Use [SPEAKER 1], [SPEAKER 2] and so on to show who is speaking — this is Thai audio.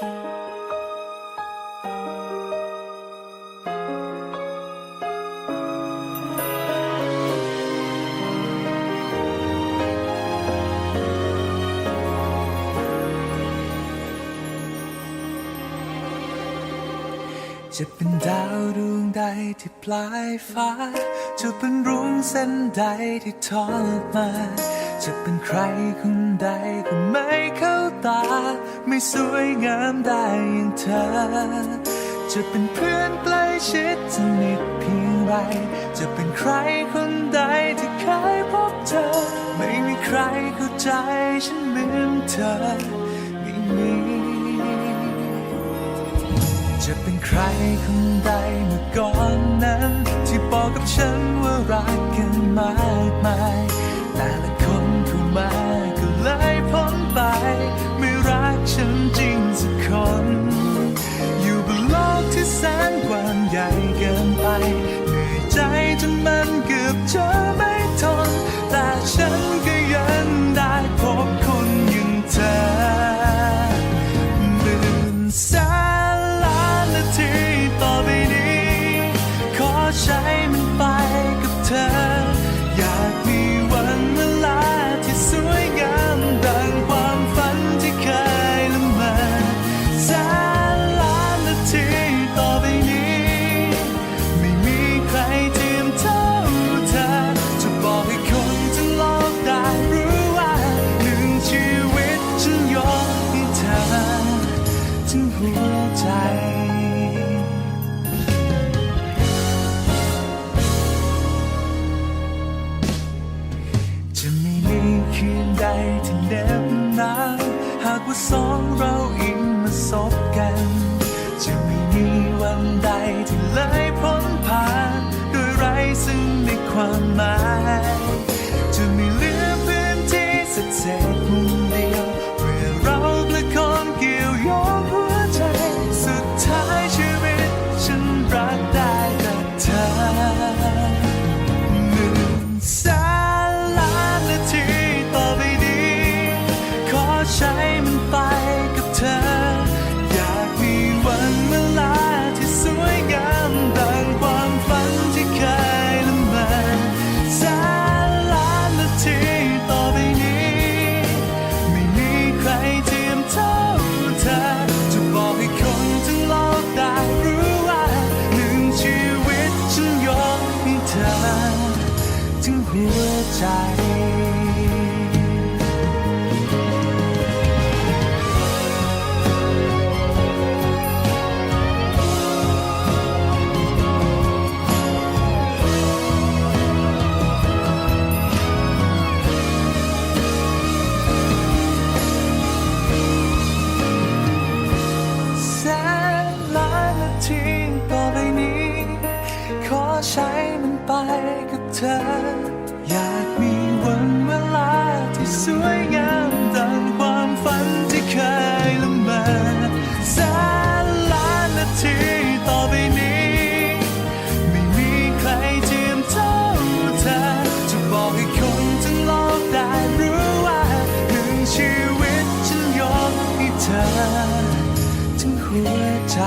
[SPEAKER 1] จะเป็นดาวดวงใดที่ปลายฟ้า จะเป็นรุ้งเส้นใดที่ทอดมา จะเป็นใครคนใดก็ไม่เข้า ตา ไม่สวยงามได้อย่างเธอ จะเป็นเพื่อนใกล้ชิดสนิทเพียงไร จะเป็นใครคนใดที่เคยพบเธอ ไม่มีใครเข้าใจฉันเหมือนเธอไม่มีจะเป็นใครคนใดเมื่อก่อนนั้น ที่บอกกับฉันว่ารักกันมากมาย เเหน็บหนาหากว่าสองเราอิงมาสบกัน จะไม่มีวันใดที่เลยพ้นผ่านโดยไร้ซึ่งในความหมาย ถึงหัวใจ ธอ อยากมีวันเวลาที่สวยงามดังความฝันที่เคยละเมอแสนล้านนาทีต่อไปนี้ ไม่มีใครเทียมเท่าเธอ จะบอกให้คนทั้งโลกได้รู้ว่าหนึ่งชีวิตฉันยอมให้เธอทั้งหัวใจ